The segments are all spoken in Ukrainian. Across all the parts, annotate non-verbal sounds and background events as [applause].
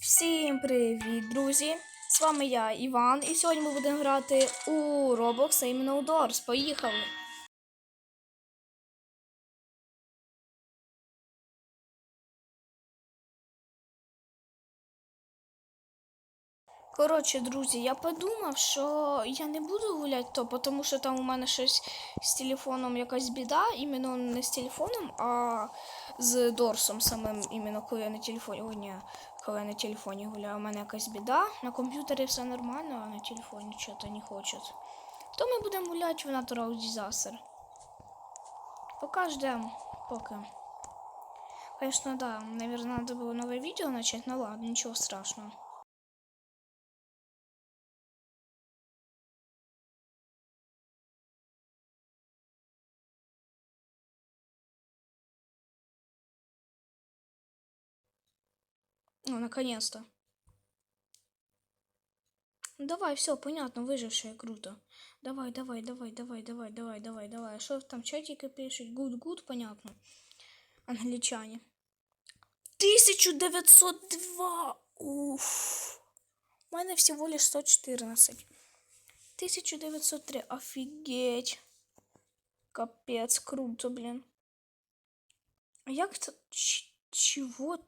Всім привіт, друзі! З вами я, Іван, і сьогодні ми будемо грати у Roblox, іменно у Doors. Поїхали! Коротше, друзі, я подумав, що я не буду гуляти то, тому що там у мене щось з телефоном якась біда, іменно не з телефоном, а з Дорсом самим, іменно коли я на телефоні. Коли на телефоні гуляю, у мене якась біда. На комп'ютері все нормально, а на телефоні щось не хочуть. То ми будемо гуляти в Natural Disaster. Поки ждемо, поки. Конечно, да, наверное, надо было новое видео начать, но ладно, ничего страшного. Ну, наконец-то. Давай, все, понятно, выжившая, круто. Давай, давай, давай, давай, давай, давай, давай, давай. А Что там чатики пишут? Гуд, гуд, понятно. Англичане. 1902! Уф. У мене всего лишь 114. 1903. Офигеть. Капец, круто, блин. А як це? Ч- Чого?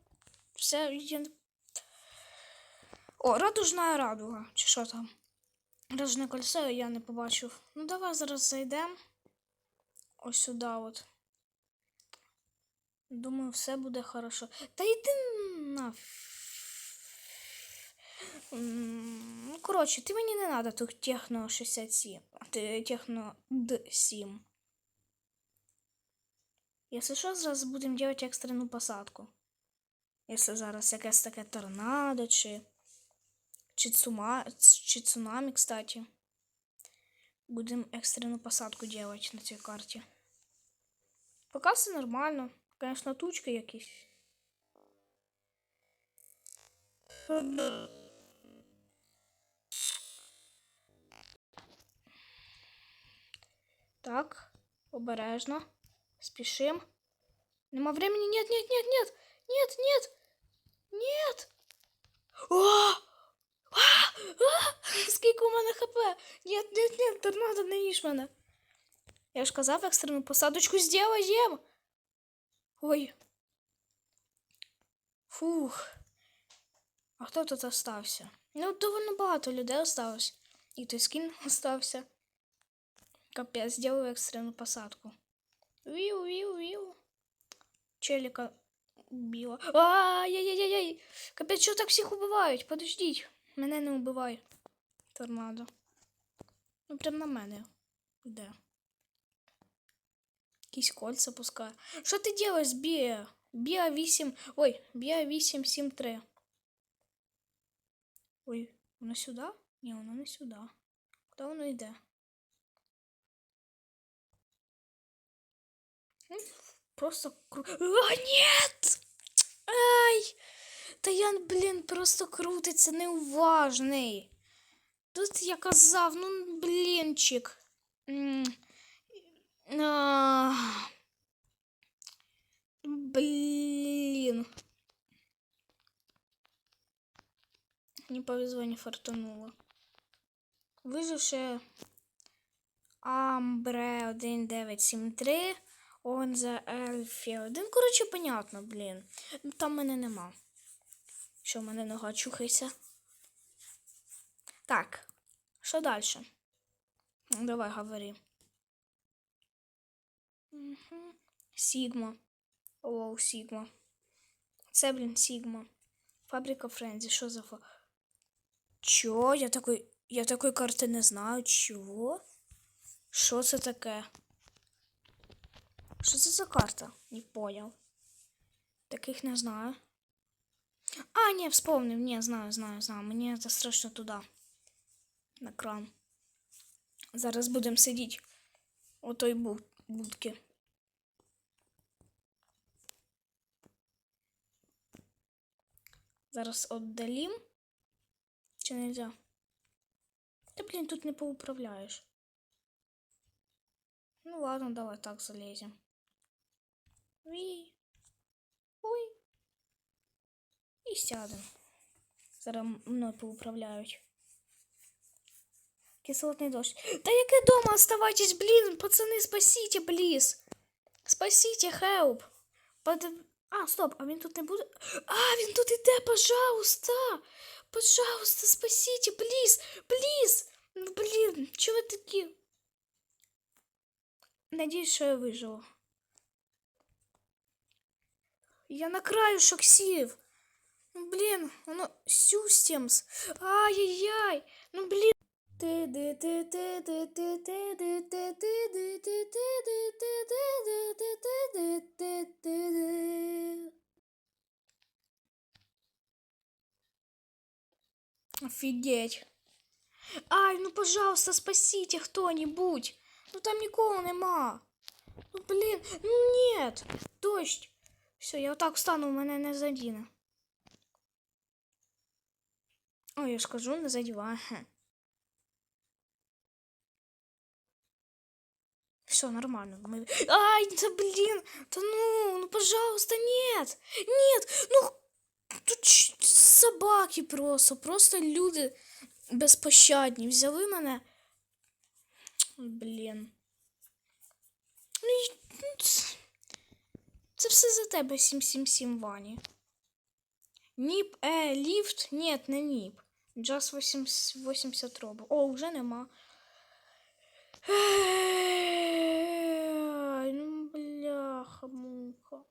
Все, я... О, радужна радуга. Чи що там? Радужне кольцо я не побачив. Ну, давай зараз зайдемо. Ось сюди от. Думаю, все буде хорошо. Та йди на. Ну, коротше, ти мені не треба тут техно 67. техно Д7. Якщо що, зараз будемо робити екстрену посадку. Якщо зараз якесь таке торнадо чи. Чи, цума... чи цунамі, кстати. Будемо екстрену посадку делать на цій карті. Поки все нормально. Конечно, тучки якісь. Так, обережно. Спішим. Нема времени. Нет, нет, нет, нет. Нет, нет. Нет. О! А! А! Скільки у мене хп? Нет, нет, нет, торнадо не їж мене. Я ж казав, екстрену посадочку сделаем. Ой. Фух. А хто тут остався? Ну, довольно багато людей осталось. І той скін остався. Капець, сделаю екстрену посадку. Віу, віу, віу. Челика убила. Ай-яй-яй-яй. Капець, що так всіх убивають? Подождіть. Мене не убивай. Торнадо. Ну, прям на мене. Де? Якісь кольця пускає. Що ти робиш, Біа? Біа 8. Ой, Біа 873. Ой, воно сюди? Ні, воно не сюди. Куди воно йде? Просто кру... А, нет! Ай! Та я, блін, просто крутиться неуважний. Тут я казав, ну, блінчик. А, Блін. Не повезло, не фартануло. Виживши Амбре 1973, Онза Ельфі 1. Коротше, понятно, блін. Ну, Там мене нема. Що в мене нога чухається. Так, що далі? Давай, говори. Угу. Сігма. Оу, Сігма. Це, блін, Сігма. Фабрика Френзі. Що за фа... Чо? Я такой. Я такої карти не знаю. Чого? Що це таке? Що це за карта? Не понял. Таких не знаю. А, не, вспомнив. Не, знаю, знаю, знаю. Мені це страшно туди. На кран. Зараз будемо сидіти у той бу- будки. Зараз отдалім. Чи нельзя? Та, блін, тут не поуправляєш. Ну ладно, давай так залезем. Уи. Ой. І сядемо. Зараз мною поуправляють. Кислотний дощ. Та яке дома оставайтесь, блін, пацани, спасіть, бліз. Спасіть, хелп. Под... А, стоп, а він тут не буде. А, він тут іде, пожалуйста. Пожалуйста, спасіть, бліз, бліз. Ну, блін, чого ви такі? Надіюсь, що я виживу. Я на краю шоксів. Ну, блін, воно сюстемс. Ай-яй-яй. Ну, блін. Офігеть. Ай, ну пожалуйста, спасите хто-нибудь. Ну там нікого нема. Ну блін, ну нет. Дощ. Все, я отак встану, мене не задіне. Ой, я ж кажу, не задіває. Все нормально. Мы... Ай, да блин, да ну, ну пожалуйста, нет, нет, ну тут ч- собаки просто, просто люди безпощадні. Взяли мене. Блін. Ну, і- ну, ц- це все за тебе 777 Вані. Ніп, е, ліфт, нет, не ніп. Just 80, 80 робо. О, вже нема. Ну бляха, муха.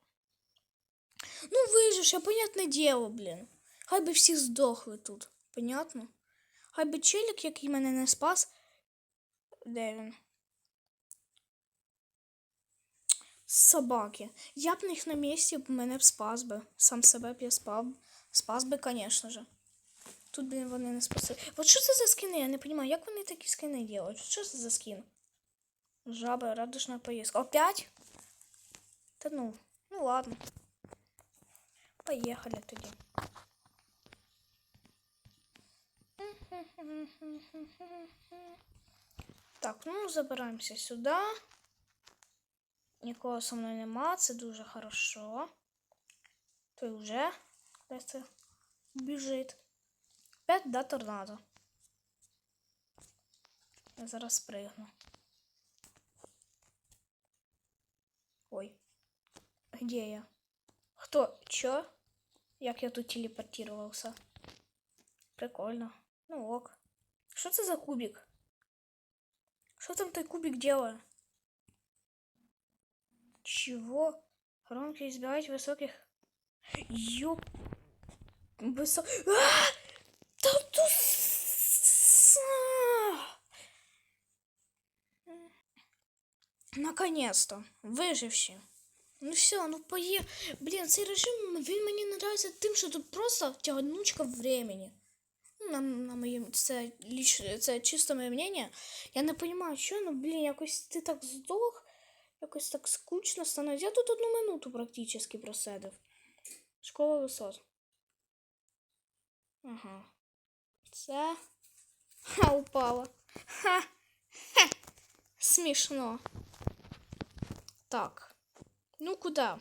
Ну вижиш, я понятне діло, блін. Хай би всі здохли тут. Понятно? Хай би челік, який мене не спас. Де він? Собаки. Я б на їх на місці б мене б спас би. Сам себе б я спав. Спас би, звісно же. Тут, блін, вони не спасли. От що це за скини? Я не розумію, як вони такі скини роблять? Що це за скин? Жаба, радужна поездка. Опять? Та ну, ну ладно. Поехали тоді. Так, ну забираємося сюди. Нікого со мною нема, це дуже хорошо. Той вже десь біжить. Опять да торнадо. Я зараз спригну. Ой. Где я? Хто? Чо? Як я тут телепортувався? Прикольно. Ну ок. Що це за кубик? Що там той кубик делает? Чего? Громко избирать высоких... Ёп... Высок... А! Там тут... с- Наконец-то. Выживший. Ну все, ну пое... Блін, цей режим, він мені не нравиться тим, що тут просто тягнучка времени. Ну, на, на моєму, це, ліч, це чисто моє мнення. Я не розумію, що, ну, блін, якось ти так здох, якось так скучно становиться. Я тут одну минуту практично просидив. Школа висот. Ага. Це. Ха, упала. Ха. Ха. Смішно. Так. Ну куда?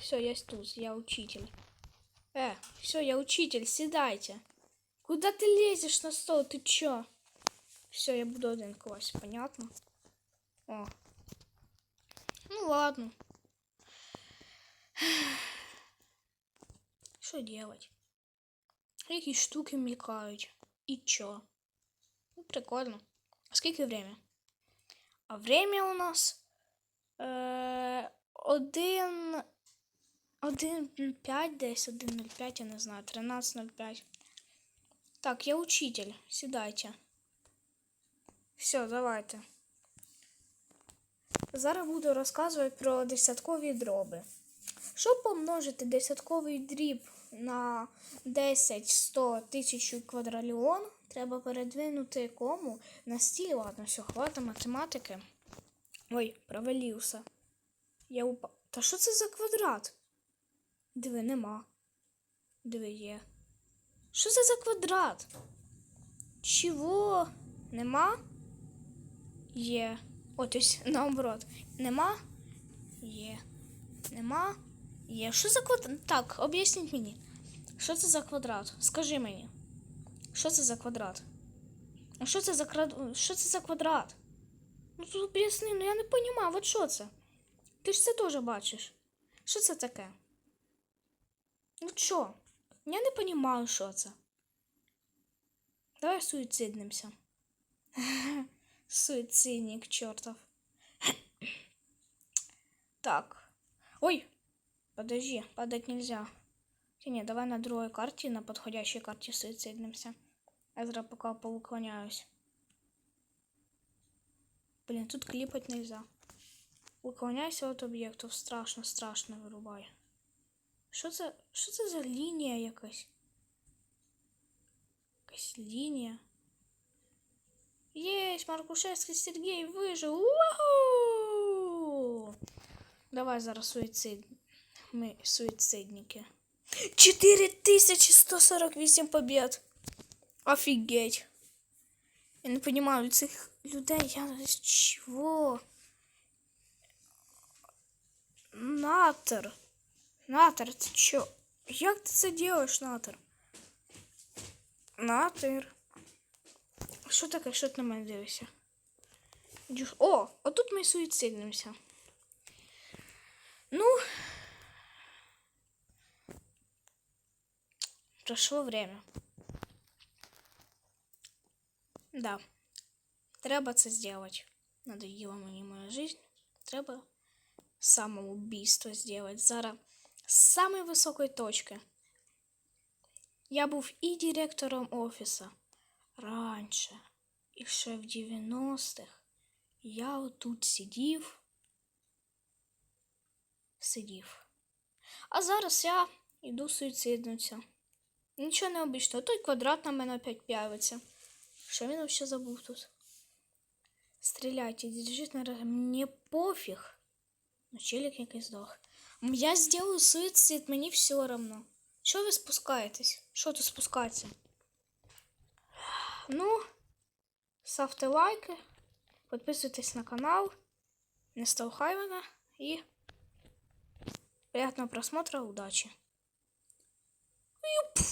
Все, я тут, я учитель. Э, все, я учитель, седайте. Куда ты лезешь на стол? Ты чё? Все, я буду один класть, понятно? О. Ну ладно. [sighs] Что делать? Какие штуки мелькают? И чё? Ну, прикольно. А сколько время? А время у нас е, один. Один п'ять десь, один нуль п'ять, я не знаю, тринадцять нуль п'ять. Так, я учитель. Сідайте. Все, давайте. Зараз буду розказувати про десяткові дроби. Щоб помножити десятковий дріб на 10, 100, 1000 квадраліон, треба передвинути кому на стіль. Ладно, все, хватить математики. Ой, провалився. Я упа. Та що це за квадрат? Диви, нема. Диви, є. Що це за квадрат? Чого? Нема? Є. О, тобто наоборот. Нема? Є. Нема? Є. Що за квадрат? Так, об'ясніть мені. Що це за квадрат? Скажи мені. Що це за квадрат? А що це за крад... Що це за квадрат? Ну тут об'ясни, ну я не розумію, от що це? Ти ж це теж бачиш. Що це таке? Ну що? Я не розумію, що це. Давай суїциднимося. [laughs] Суицидник чертов. [coughs] Так. Ой! Подожди, падать нельзя. Хотя нет, давай на другой карте, на подходящей карте суициднимся. Я зараз пока поуклоняюсь. Блин, тут клипать нельзя. Уклоняйся от об'єктів. Страшно, страшно вирубай. Що це? Що це за лінія якась? Якась лінія. Єсть, Маркушевський Сергій вижив. Уху! Давай зараз суїцид. Ми суїцидники. 4148 побед. Офігеть. Я не понимаю цих людей. Я з чого? Натер. Натер, ти чо? Як ти це делаєш, Натер? Натер. Що таке? Що ти на мене дивишся? Дюш- О, отут ми суїциднимося. Ну. Прошло время. Да. Треба це зробити. Надоїла мені моя жизнь. Треба самоубийство сделать. Зараз з самої високої точки. Я був і директором офісу Раніше. І ще в 90-х я отут сидів. Сидів. А зараз я йду суїциднутися. Нічого не обічно. Той квадрат на мене опять п'явиться. Що він вообще забув тут? Стріляйте, держіть на ре- Мені пофіг. Ну, челик якийсь здох. Я сделаю суицид, мені все равно. Що ви спускаєтесь? Що тут спускатися? ну, ставте лайки, підписуйтесь на канал, не стовхай мене і приятного просмотра, удачі! Ну Юп!